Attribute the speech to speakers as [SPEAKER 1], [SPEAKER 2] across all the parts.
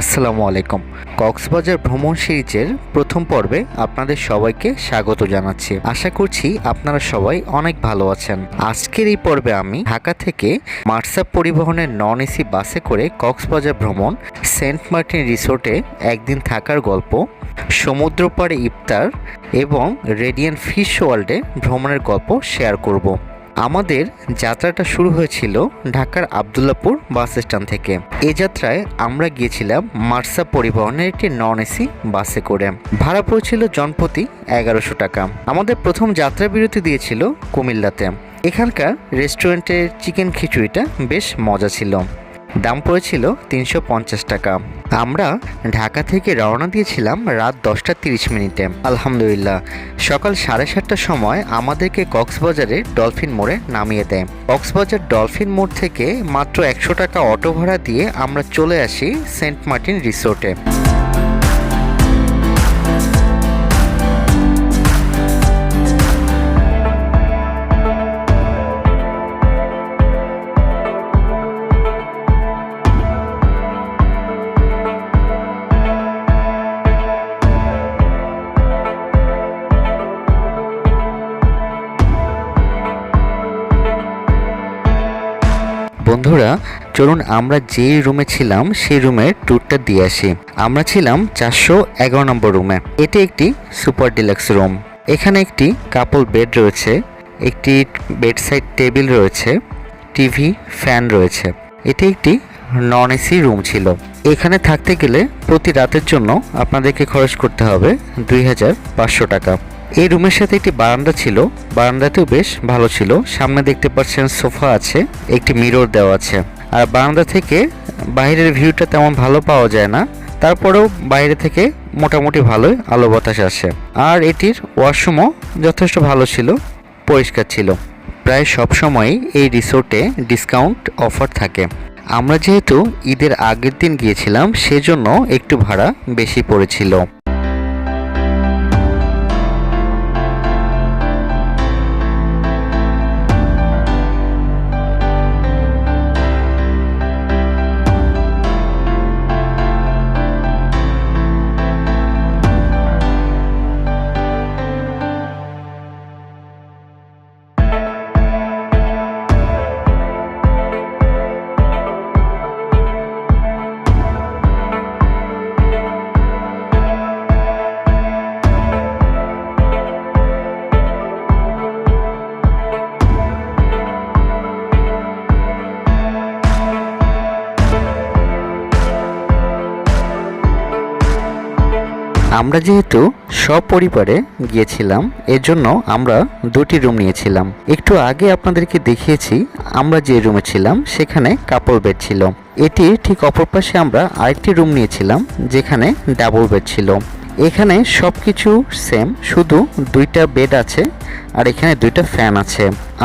[SPEAKER 1] আসসালামু আলাইকুম। কক্সবাজার ভ্রমণ সিরিজের প্রথম পর্বে আপনাদের সবাইকে স্বাগত জানাচ্ছি। আশা করছি আপনারা সবাই অনেক ভালো আছেন। আজকের এই পর্বে আমি ঢাকা থেকে মার্সা পরিবহনের নন এসি বাসে করে কক্সবাজার ভ্রমণ সেন্ট মার্টিন রিসোর্টে একদিন থাকার গল্প সমুদ্র পাড়ে ইফতার এবং রেডিয়ান ফিশ ওয়ার্ল্ডে ভ্রমণের গল্প শেয়ার করব। আমাদের যাত্রাটা শুরু হয়েছিল ঢাকার আবদুল্লাপুর বাস স্ট্যান্ড থেকে। এ যাত্রায় আমরা গিয়েছিলাম মার্সা পরিবহনের একটি নন এসি বাসে করে। ভাড়া পড়েছিল জনপ্রতি এগারোশো টাকা। আমাদের প্রথম যাত্রা বিরতি দিয়েছিল কুমিল্লাতে। এখানকার রেস্টুরেন্টের চিকেন খিচুড়িটা বেশ মজা ছিল। দাম পড়েছিল তিনশো পঞ্চাশ টাকা। আমরা ঢাকা থেকে রওনা দিয়েছিলাম রাত দশটা তিরিশ মিনিটে। আলহামদুলিল্লাহ, সকাল সাড়ে সাতটার সময় আমাদেরকে কক্সবাজারে ডলফিন মোড়ে নামিয়ে দেয়। কক্সবাজার ডলফিন মোড় থেকে মাত্র একশো টাকা অটো ভাড়া দিয়ে আমরা চলে আসি সেন্ট মার্টিন রিসোর্টে। বন্ধুরা, চলুন আমরা যে রুমে ছিলাম, সেই রুমের ট্যুরটা দিয়ে আসি। আমরা ছিলাম চারশো এগারো নম্বর রুমে। এটি একটি সুপার ডিলাক্স রুম। এখানে একটি কাপল বেড রয়েছে, একটি বেড সাইড টেবিল রয়েছে টিভি ফ্যান রয়েছে। এটি একটি নন এসি রুম ছিল। এখানে থাকতে গেলে প্রতি রাতের জন্য আপনাদেরকে খরচ করতে হবে দুই হাজার পাঁচশো টাকা। এই রুমের সাথে একটি বারান্দা ছিল। বারান্দাটিও বেশ ভালো ছিল। সামনে দেখতে পাচ্ছেন সোফা আছে, একটি মিরর দেওয়া আছে। আর বারান্দা থেকে বাইরের ভিউটা তেমন ভালো পাওয়া যায় না। তারপরেও বাইরে থেকে মোটামুটি ভালোই আলো বাতাস আসে। আর এটির ওয়াশরুমও যথেষ্ট ভালো ছিল, পরিষ্কার ছিল। প্রায় সব সময়ই এই রিসোর্টে ডিসকাউন্ট অফার থাকে। আমরা যেহেতু ঈদের আগের দিন গিয়েছিলাম, সেজন্য একটু ভাড়া বেশি পড়েছিল। আমরা যেহেতু সপরিবারে গিয়েছিলাম এর জন্য আমরা দুটি রুম নিয়েছিলাম। একটু আগে আপনাদেরকে দেখিয়েছি, আমরা যে রুমে ছিলাম, সেখানে কাপড় বেড ছিল। এটি ঠিক অপর পাশে আমরা আরেকটি রুম নিয়েছিলাম, যেখানে ডাবল বেড ছিল। এখানে সব কিছু সেম শুধু দুইটা বেড আছে আর এখানে দুইটা ফ্যান আছে।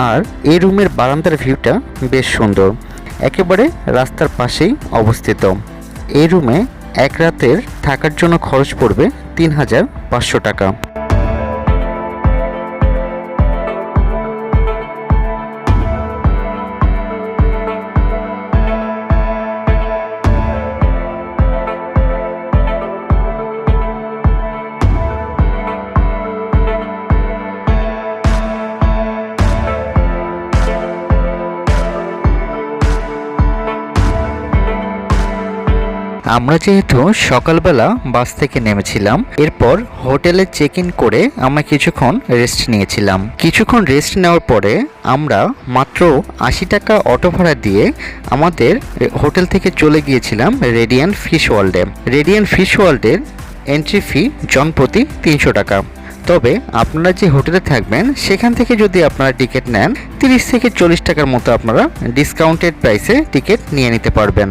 [SPEAKER 1] আর এই রুমের বারান্দার ভিউটা বেশ সুন্দর। একেবারে রাস্তার পাশেই অবস্থিত। এই রুমে এক রাতের থাকার জন্য খরচ পড়বে তিন হাজার পাঁচশো টাকা। আমরা যেহেতু সকালবেলা বাস থেকে নেমেছিলাম, এরপর হোটেলে চেক ইন করে আমরা কিছুক্ষণ রেস্ট নিয়েছিলাম। কিছুক্ষণ রেস্ট নেওয়ার পরে আমরা মাত্র আশি টাকা অটো ভাড়া দিয়ে আমাদের হোটেল থেকে চলে গিয়েছিলাম রেডিয়ান ফিশ ওয়ার্ল্ডে রেডিয়ান ফিশ ওয়ার্ল্ডের এন্ট্রি ফি জনপ্রতি তিনশো টাকা। তবে আপনারা যে হোটেলে থাকবেন, সেখান থেকে যদি আপনারা টিকিট নেন, তিরিশ থেকে চল্লিশ টাকার মতো আপনারা ডিসকাউন্টেড প্রাইসে টিকিট নিয়ে নিতে পারবেন।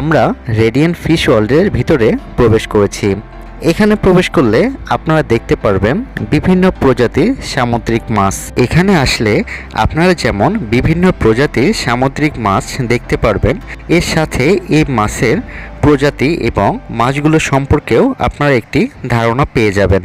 [SPEAKER 1] আমরা রেডিয়েন্ট ফিশ ওয়ার্ল্ডের ভিতরে প্রবেশ করেছি। এখানে প্রবেশ করলে আপনারা দেখতে পারবেন বিভিন্ন প্রজাতির সামুদ্রিক মাছ। এখানে আসলে আপনারা যেমন বিভিন্ন প্রজাতির সামুদ্রিক মাছ দেখতে পারবেন, এর সাথে এই মাছের প্রজাতি এবং মাছগুলো সম্পর্কেও আপনারা একটি ধারণা পেয়ে যাবেন।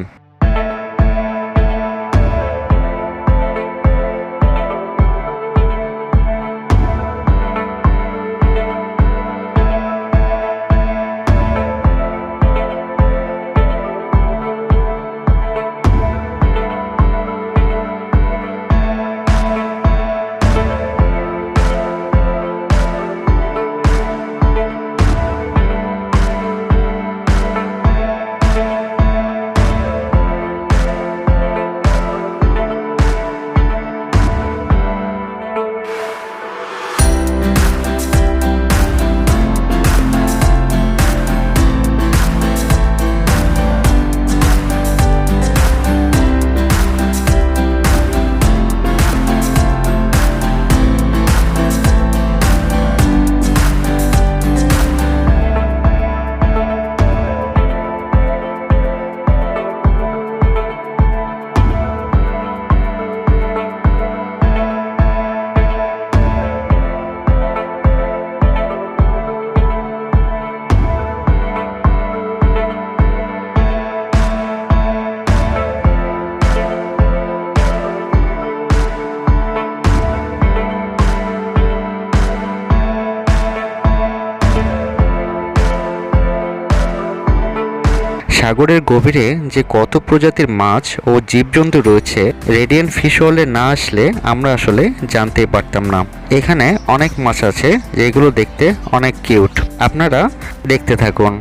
[SPEAKER 1] সাগরের গভীরে যে কত প্রজাতির মাছ ও জীবজন্তু রয়েছে, রেডিয়েন্ট ফিশ ওয়ালে না আসলে আমরা আসলে জানতেই পারতাম না। এখানে অনেক মাছ আছে, যেগুলো দেখতে অনেক কিউট। আপনারা দেখতে থাকুন।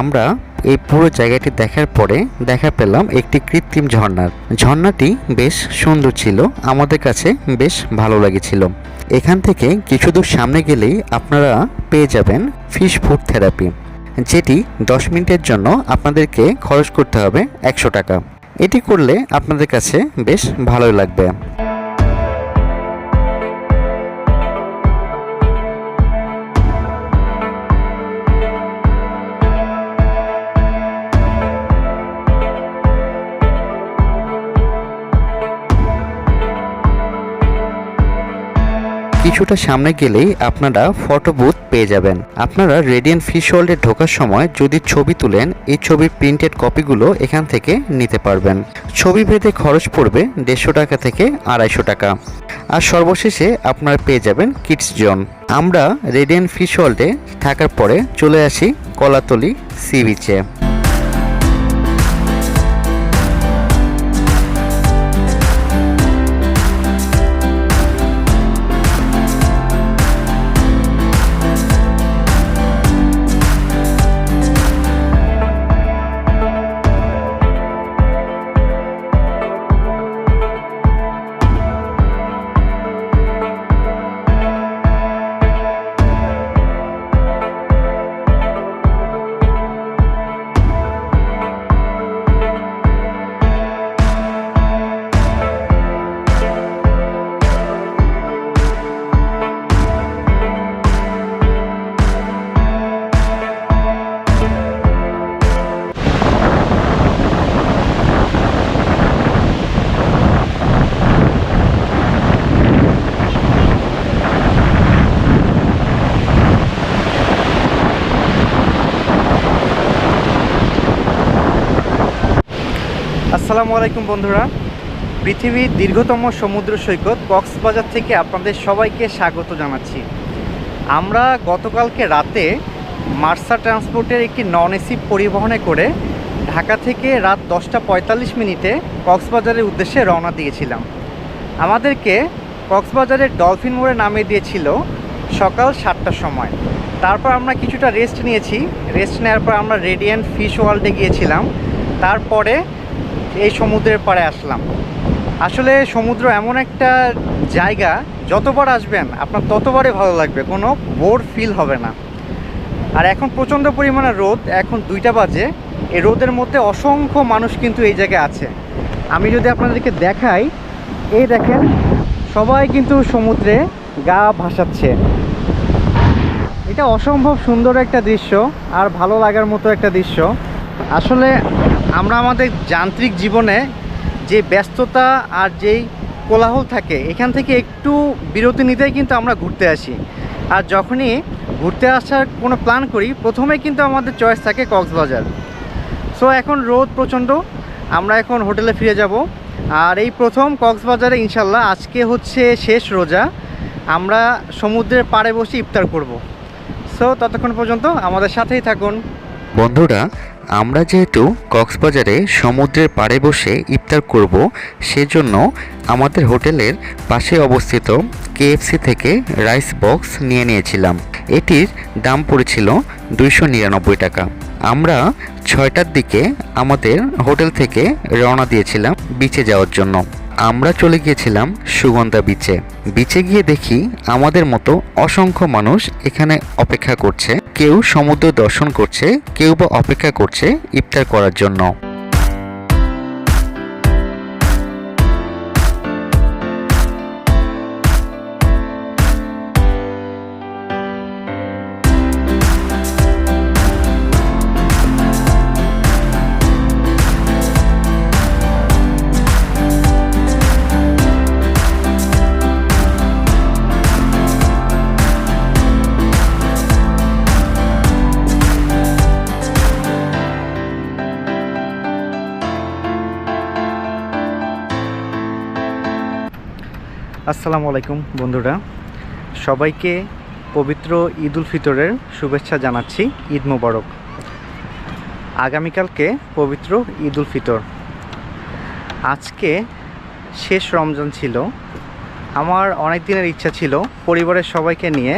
[SPEAKER 1] আমরা এই পুরো জায়গাটি দেখার পরে দেখা পেলাম একটি কৃত্রিম ঝর্ণার ঝর্ণাটি বেশ সুন্দর ছিল, আমাদের কাছে বেশ ভালো লেগেছিল। এখান থেকে কিছু দূর সামনে গেলেই আপনারা পেয়ে যাবেন ফিশ ফুড থেরাপি যেটি দশ মিনিটের জন্য আপনাদেরকে খরচ করতে হবে একশো টাকা। এটি করলে আপনাদের কাছে বেশ ভালোই লাগবে। কিছুটা সামনে গেলেই আপনারা ফটো বুথ পেয়ে যাবেন। আপনারা রেডিয়েন্ট ফিশ ওয়ার্ল্ডে ঢোকার সময় যদি ছবি তুলেন, এই ছবির প্রিন্টেড কপিগুলো এখান থেকে নিতে পারবেন। ছবি ভেদে খরচ পড়বে দেড়শো টাকা থেকে আড়াইশো টাকা। আর সর্বশেষে আপনারা পেয়ে যাবেন কিডস জোন আমরা রেডিয়েন্ট ফিশ ওয়ার্ল্ডে থাকার পরে চলে আসি কলাতলি সি বিচে
[SPEAKER 2] আসসালামু আলাইকুম বন্ধুরা। পৃথিবীর দীর্ঘতম সমুদ্র সৈকত কক্সবাজার থেকে আপনাদের সবাইকে স্বাগত জানাচ্ছি। আমরা গতকালকে রাতে মার্সা ট্রান্সপোর্টের একটি নন এসি পরিবহনে করে ঢাকা থেকে রাত দশটা পঁয়তাল্লিশ মিনিটে কক্সবাজারের উদ্দেশ্যে রওনা দিয়েছিলাম। আমাদেরকে কক্সবাজারের ডলফিন মোড়ে নামিয়ে দিয়েছিল সকাল সাতটার সময়। তারপর আমরা কিছুটা রেস্ট নিয়েছি। রেস্ট নেওয়ার পর আমরা রেডিয়েন্ট ফিশ ওয়ার্ল্ডে গিয়েছিলাম। তারপরে এই সমুদ্রের পাড়ে আসলাম। আসলে সমুদ্র এমন একটা জায়গা, যতবার আসবেন আপনার ততবারই ভালো লাগবে, কোনো বোর ফিল হবে না। আর এখন প্রচণ্ড পরিমাণে রোদ, এখন দুইটা বাজে, এই রোদের মধ্যে অসংখ্য মানুষ কিন্তু এই জায়গায় আছে। আমি যদি আপনাদেরকে দেখাই, এই দেখেন, সবাই কিন্তু সমুদ্রে গা ভাসাচ্ছে। এটা অসম্ভব সুন্দর একটা দৃশ্য, আর ভালো লাগার মতো একটা দৃশ্য। আসলে আমরা আমাদের যান্ত্রিক জীবনে যে ব্যস্ততা আর যেই কোলাহল থাকে, এখান থেকে একটু বিরতি নিতেই কিন্তু আমরা ঘুরতে আসি। আর যখনই ঘুরতে আসার কোনো প্ল্যান করি, প্রথমে কিন্তু আমাদের চয়েস থাকে কক্সবাজার। সো এখন রোদ প্রচণ্ড, আমরা এখন হোটেলে ফিরে যাব। আর এই প্রথম কক্সবাজারে ইনশাল্লাহ আজকে হচ্ছে শেষ রোজা। আমরা সমুদ্রের পাড়ে বসে ইফতার করব। সো ততক্ষণ পর্যন্ত আমাদের সাথেই থাকুন।
[SPEAKER 1] বন্ধুরা আমরা যেহেতু কক্সবাজারে সমুদ্রের পাড়ে বসে ইফতার করব, সেজন্য আমাদের হোটেলের পাশে অবস্থিত কেএফসি থেকে রাইস বক্স নিয়ে নিয়েছিলাম। এটির দাম পড়েছিল দুইশো নিরানব্বই টাকা। আমরা ছয়টার দিকে আমাদের হোটেল থেকে রওনা দিয়েছিলাম বিচে যাওয়ার জন্য। আমরা চলে গিয়েছিলাম সুগন্ধা বিচে বিচে গিয়ে দেখি আমাদের মতো অসংখ্য মানুষ এখানে অপেক্ষা করছে। কেউ সমুদ্র দর্শন করছে, কেউ বা অপেক্ষা করছে ইফতার করার জন্য।
[SPEAKER 2] আসসালামু আলাইকুম, বন্ধুরা। সবাইকে পবিত্র ঈদ উল ফিতরের শুভেচ্ছা জানাচ্ছি, ঈদ মোবারক। আগামীকালকে পবিত্র ঈদ উল ফিতর। আজকে শেষ রমজান ছিল। আমার অনেক দিনের ইচ্ছা ছিল পরিবারের সবাইকে নিয়ে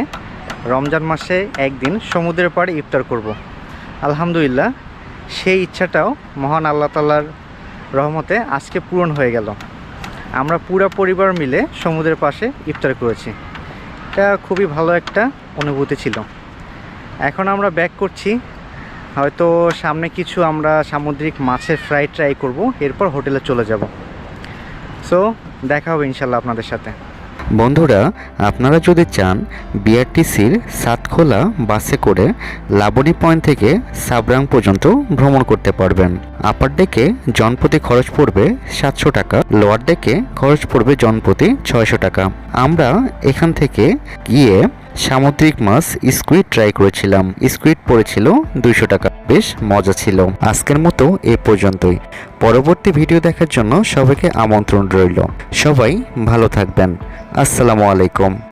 [SPEAKER 2] রমজান মাসে একদিন সমুদ্রের পাড়ে ইফতার করব। আলহামদুলিল্লাহ, সেই ইচ্ছাটাও মহান আল্লাহ তাল্লার রহমতে আজকে পূরণ হয়ে গেল। আমরা পুরো পরিবার মিলে সমুদ্রের পাশে ইফতার করেছি। এটা খুবই ভালো একটা অনুভূতি ছিল। এখন আমরা ব্যাক করছি। হয়তো সামনে কিছু আমরা সামুদ্রিক মাছের ফ্রাই ট্রাই করব, এরপর হোটেলে চলে যাব। সো দেখা হবে ইনশাল্লাহ আপনাদের সাথে।
[SPEAKER 1] বন্ধুরা, আপনারা যদি চান বিআরটিসির সাতখোলা বাসে করে লাবণী পয়েন্ট থেকে সাবরাং পর্যন্ত ভ্রমণ করতে পারবেন। আপার ডেকে জনপ্রতি খরচ পড়বে সাতশো টাকা, লোয়ার ডেকে খরচ পড়বে জনপ্রতি ছয়শো টাকা। আমরা এখান থেকে গিয়ে সামুদ্রিক মাছ স্কুইড ট্রাই করেছিলাম। স্কুইড পড়েছিল দুইশো টাকা। বেশ মজা ছিল। আজকের মতো এ পর্যন্তই। পরবর্তী ভিডিও দেখার জন্য সবাইকে আমন্ত্রণ রইল। সবাই ভালো থাকবেন। আসসালামু আলাইকুম।